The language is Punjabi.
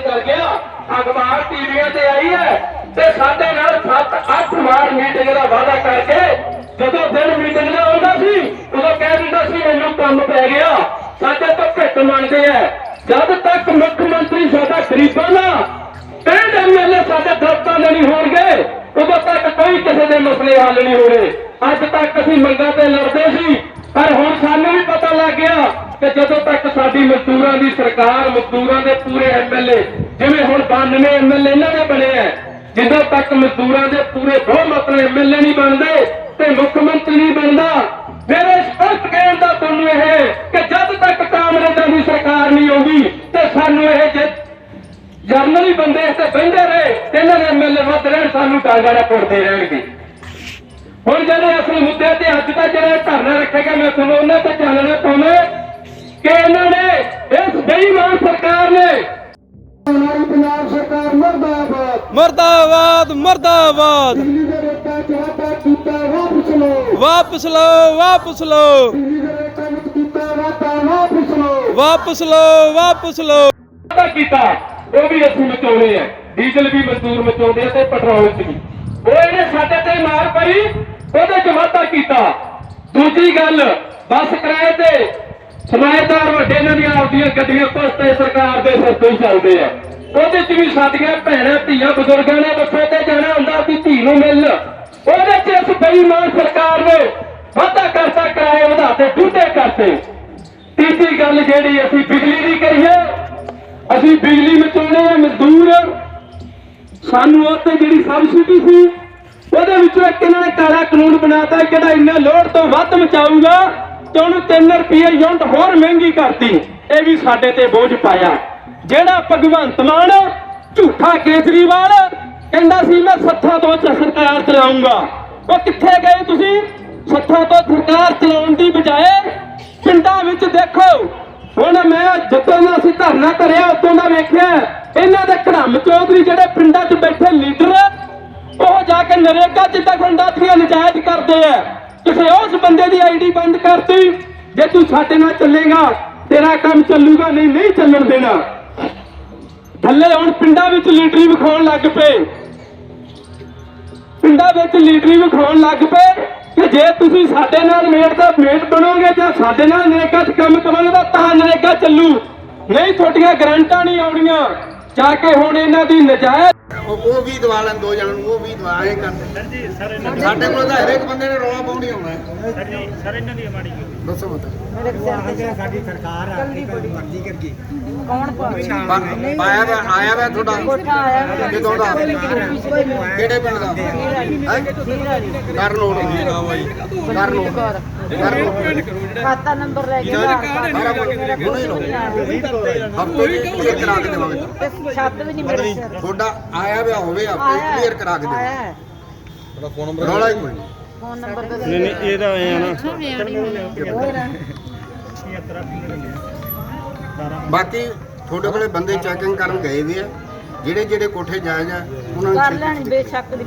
ਕਰ ਗਿਆ ਅਖਬਾਰ ਟੀਵੀਆਂ ਤੇ ਆਈ ਹੈ ਤੇ ਸਾਡੇ ਨਾਲ 7-8 ਵਾਰ ਮੀਟਿੰਗ ਦਾ ਵਾਅਦਾ ਕਰਕੇ ਜਦੋਂ ਦਿਨ ਮੀਟਿੰਗ ਦਾ ਆਉਂਦਾ ਸੀ, ਉਦੋਂ ਕਹਿ ਦਿੰਦਾ ਸੀ, ਮੈਨੂੰ ਕੰਮ ਪੈ ਗਿਆ। ਸਾਡੇ ਤੋਂ ਭਿੱਟ ਮੰਨਦੇ ਆ। ਜਦ ਤੱਕ ਮੁੱਖ ਮੰਤਰੀ ਸਾਡਾ ਗਰੀਬਾਂ ਦਾ ਪਿੰਡ ਐਮਐਲਏ ਸਾਡੇ ਦਫ਼ਤਰਾਂ ਦੇ ਨਹੀਂ ਹੋਣਗੇ, ਉਦੋਂ ਤੱਕ ਕੋਈ ਕਿਸੇ ਦੇ ਮਸਲੇ ਹੱਲ ਨਹੀਂ ਹੋਣੇ। ਅੱਜ ਤੱਕ ਅਸੀਂ ਮੰਗਾਂ ਤੇ ਲੜਦੇ ਸੀ, ਪਰ ਹੁਣ ਸਾਨੂੰ ਵੀ ਪਤਾ ਲੱਗ ਗਿਆ ਕਿ ਜਦੋਂ ਤੱਕ ਸਾਡੀ ਮਜ਼ਦੂਰਾਂ ਦੀ ਸਰਕਾਰ, ਮਜ਼ਦੂਰਾਂ ਦੇ ਪੂਰੇ ਐਮਐਲਏ ਜਿਵੇਂ ਹੁਣ 92 ਐਮਐਲਏ ਇਹਨਾਂ ਦੇ ਬਣੇ ਐ ਜਦੋਂ ਤੱਕ ਮਜ਼ਦੂਰਾਂ ਦੇ ਪੂਰੇ ਬਹੁਮਤ ਨਾਲ ਐਮਐਲਏ ਨਹੀਂ ਬਣਦੇ ਤੇ ਮੁੱਖ ਮੰਤਰੀ ਨਹੀਂ ਬਣਦਾ, ਮੇਰੇ ਸਪਸ਼ਟ ਕਹਿਣ ਦਾ ਤੁਹਾਨੂੰ ਇਹ ਕਿ ਜਦ ਤੱਕ ਕਾਂਗਰਸ ਦੀ ਸਰਕਾਰ ਨਹੀਂ ਆਉਂਦੀ ਤੇ ਸਾਨੂੰ ਇਹ ਜੇ ਜਰਨਲੀ ਬੰਦੇ ਇੱਥੇ ਬਹਿੰਦੇ ਰਹੇ, ਤੇ ਇਹਨਾਂ ਦੇ ਐਮਐਲਏ ਵੱਧ ਰਹਿਣ, ਸਾਨੂੰ ਟਾਂਗਾ ਨਾਲ ਪੁੱਟਦੇ ਰਹਿਣਗੇ। ਹੁਣ ਜਿਹੜੇ ਅਸਲ ਮੁੱਦੇ ਤੇ ਅੱਜ ਦਾ ਜਿਹੜਾ ਧਰਨਾ ਰੱਖੇਗਾ ਮੈਂ ਤੁਹਾਨੂੰ ਉਹਨਾਂ ਤੇ ਚਾਨਣਾ ਪਾਉਣਾ ਕਿ ਇਹਨਾਂ ਨੇ ਇਸ ਬੇਈਮਾਨ ਸਰਕਾਰ ਨੇ ਹਮਾਰੀ ਪੰਜਾਬ ਸਰਕਾਰ ਮਰਦਾਬਾਦ ਮਰਦਾਬਾਦ। ਮਰਦਾਬਾਦ ਦਿੱਲੀ ਦੇ ਰੇਟਾਂ ਚ ਵਾਧਾ ਕੀਤਾ ਵਾਪਸ ਲਓ। ਵਾਪਸ ਲਓ ਵਾਪਸ ਲਓ। ਦਿੱਲੀ ਦੇ ਰੇਟਾਂ ਵਿੱਚ ਕੀਤਾ ਵਾਧਾ ਵਾਪਸ ਲਓ। ਵਾਪਸ ਲਓ ਵਾਪਸ ਲਓ। ਵਾਅਦਾ ਕੀਤਾ ਉਹ ਵੀ ਅਸੀਂ ਮਚਾਉਣੇ ਆ। ਡੀਜ਼ਲ ਵੀ ਮਜ਼ਦੂਰ ਮਚਾਉਂਦੇ ਆ ਤੇ ਪੈਟਰੋਲ 'ਚ ਵੀ। ਉਹ ਇਹਨੇ ਸਾਡੇ ਤੇ ਮਾਰ ਪਈ। ਉਹਦੇ 'ਚ ਵਾਧਾ ਕੀਤਾ। ਦੂਜੀ ਗੱਲ, ਬੱਸ ਕਿਰਾਏ ਤੇ ਸਮਾਇਦਾਰ ਵੱਡੇ ਇਹਨਾਂ ਦੀਆਂ ਆਪਦੀਆਂ ਗੱਡੀਆਂ ਪਸਤੇ ਸਰਕਾਰ ਦੇ ਸਿਰ ਤੋਂ ਹੀ ਚੱਲਦੇ ਆ। ਉਹਦੇ 'ਚ ਵੀ ਸਾਡੀਆਂ ਭੈਣਾਂ, ਧੀਆਂ, ਬਜ਼ੁਰਗਾਂ ਨੇ ਬੱਸੇ ਤੇ ਜਾਣਾ ਹੁੰਦਾ ਆਪਣੀ ਧੀ ਨੂੰ ਮਿਲਣ। ਉਹਦੇ 'ਚ ਇਸ ਬੇਈਮਾਨ ਸਰਕਾਰ ਨੇ ਵਾਧਾ ਕਰਤਾ, ਕਿਰਾਏ ਵਧਾਤੇ ਡੂਢੇ ਕਰਤੇ। ਤੀਜੀ ਗੱਲ ਜਿਹੜੀ ਅਸੀਂ ਬਿਜਲੀ ਦੀ ਕਰੀਏ, ਅਸੀਂ ਬਿਜਲੀ ਮਚਾਉਣੇ ਆ ਮਜ਼ਦੂਰ। ਸਾਨੂੰ ਉਹ ਤੇ ਜਿਹੜੀ ਸਬਸਿਡੀ ਸੀ ਉਹਦੇ ਵਿੱਚੋਂ ਇੱਕ ਇਹਨਾਂ ਨੇ ਕਾਲਾ ਕਾਨੂੰਨ ਬਣਾਤਾ ਜਿਹੜਾ ਇੰਨੇ ਲੋਡ ਤੋਂ ਵੱਧ ਮਚਾਊਗਾ ਤੇ ਉਹਨੂੰ 3 ਰੁਪਏ ਯੂਨਿਟ ਹੋਰ ਮਹਿੰਗੀ ਕਰਤੀ। ਇਹ ਵੀ ਸਾਡੇ ਤੇ ਬੋਝ ਪਾਇਆ। ਜਿਹੜਾ ਭਗਵੰਤ ਮਾਨ ਝੂਠਾ ਕੇਜਰੀਵਾਲ ਕਹਿੰਦਾ ਸੀ, ਮੈਂ ਸੱਥਾਂ ਤੋਂ ਸਰਕਾਰ ਚਲਾਉਂਗਾ ਉਹ ਕਿੱਥੇ ਗਏ ਤੁਸੀਂ? ਸੱਥਾਂ ਤੋਂ ਸਰਕਾਰ ਚਲਾਉਣ ਦੀ ਬਜਾਏ ਪਿੰਡਾਂ ਵਿੱਚ ਦੇਖੋ। ਹੁਣ ਮੈਂ ਜਦੋਂ ਦਾ ਅਸੀਂ ਧਰਨਾ ਕਰਿਆ ਉਦੋਂ ਦਾ ਵੇਖਿਆ, ਇਹਨਾਂ ਦੇ ਘੜਮ ਚੌਧਰੀ ਜਿਹੜੇ ਪਿੰਡਾਂ 'ਚ ਬੈਠੇ ਲੀਡਰ ਉਹ ਜਾ ਕੇ ਨਰੇਗਾ ਜਿੱਦਾਂ ਖੰਡਾਤੀਆਂ ਨਜਾਇਜ਼ ਕਰਦੇ ਆ। ਤੁਸੀਂ ਉਸ ਬੰਦੇ ਦੀ ਆਈਡੀ ਬੰਦ ਕਰਤੀ। ਜੇ ਤੂੰ ਸਾਡੇ ਨਾਲ ਚੱਲੇਗਾ, ਤੇਰਾ ਕੰਮ ਚੱਲੂਗਾ, ਨਹੀਂ ਨਹੀਂ ਚੱਲਣ ਦੇਣਾ। ਥੱਲੇ ਹੁਣ ਪਿੰਡਾਂ ਵਿੱਚ ਲੀਡਰੀ ਵਿਖਾਉਣ ਲੱਗ ਪਏ। ਪਿੰਡਾਂ ਵਿੱਚ ਲੀਡਰੀ ਵਿਖਾਉਣ ਲੱਗ ਪਏ ਕਿ ਜੇ ਤੁਸੀਂ ਸਾਡੇ ਨਾਲ ਮੇਟ ਦਾ ਮੇਟ ਬਣੋਗੇ ਜਾਂ ਸਾਡੇ ਨਾਲ ਨਰੇਗਾ 'ਚ ਕੰਮ ਕਰੋਗੇ ਤਾਂ ਤਾਂ ਨਰੇਗਾ ਚੱਲੂ। ਨਹੀਂ, ਤੁਹਾਡੀਆਂ ਗਰੰਟਾਂ ਨਹੀਂ ਆਉਣੀਆਂ। ਜਾ ਕੇ ਹੁਣ ਇਹਨਾਂ ਦੀ ਨਜਾਇਜ਼ ਉਹ ਵੀ ਦਵਾ ਲੈਣ ਦੋ ਜਣਾਂ ਉਹ ਵੀ ਦਵਾ ਇਹ ਕਰਦੇ ਸਾਡੇ ਕੋਲ ਤਾਂ ਹਰੇਕ ਬੰਦੇ ਨੇ ਰੌਲਾ ਪਾਉਣੀ ਆਉਣਾ। ਹੈ ਸਰ ਇਹਨਾਂ ਦੀ ਮਾੜੀ ਦੱਸੋ ਮਤ ਸਾਡੀ ਸਰਕਾਰ ਆ ਮਰਜ਼ੀ ਕਰਦੀ ਕੌਣ ਪਾਇਆ ਵਾ ਆਇਆ ਵਾ ਤੁਹਾਡਾ। ਕੋਠਾ ਆਇਆ ਕਿਦੋਂ ਦਾ? ਕਿਹੜੇ ਪਿੰਡ ਦਾ? ਹੈਂ? ਕਰ ਨੋਟ ਕਰ ਨੋਟ ਕਰ ਨੋਟ ਖਾਤਾ ਨੰਬਰ ਲੈ ਕੇ ਸਾਰਾ ਕੁਝ ਹੁਣੇ ਹੀ ਲਓ ਹਫ਼ਤੇ ਵਿੱਚ ਕਲੀਅਰ ਕਰਾ ਕੇ ਦੇਵਾਂਗੇ। ਤੇ ਛੱਤ ਵੀ ਨਹੀਂ ਮੇਰੇ ਸਿਰ ਤੁਹਾਡਾ ਆਇਆ ਵਾ ਹੋਵੇ ਹਫ਼ਤੇ ਕਲੀਅਰ ਕਰਾ ਕੇ ਆਇਆ ਦੇਵਾਂਗੇ। ਹੈ ਰੌਲਾ ਹੀ ਕੋਈ ਨਹੀਂ। ਫੋਨ ਨੰਬਰ ਦੇ ਨਹੀਂ ਨਹੀਂ ਇਹਦਾ ਐ ਆ ਨਾ। ਬਾਕੀ ਤੁਹਾਡੇ ਕੋਲੇ ਬੰਦੇ ਚੈਕਿੰਗ ਕਰਨ ਗਏ ਵੀ ਆ। ਜਿਹੜੇ ਜਿਹੜੇ ਕੋਠੇ ਜਾਇਜ਼ ਆ ਉਹਨਾਂ ਨੂੰ ਕਰ ਛੇਤੀ ਲੈਣੀ ਬੇਸ਼ੱਕ। ਦੀ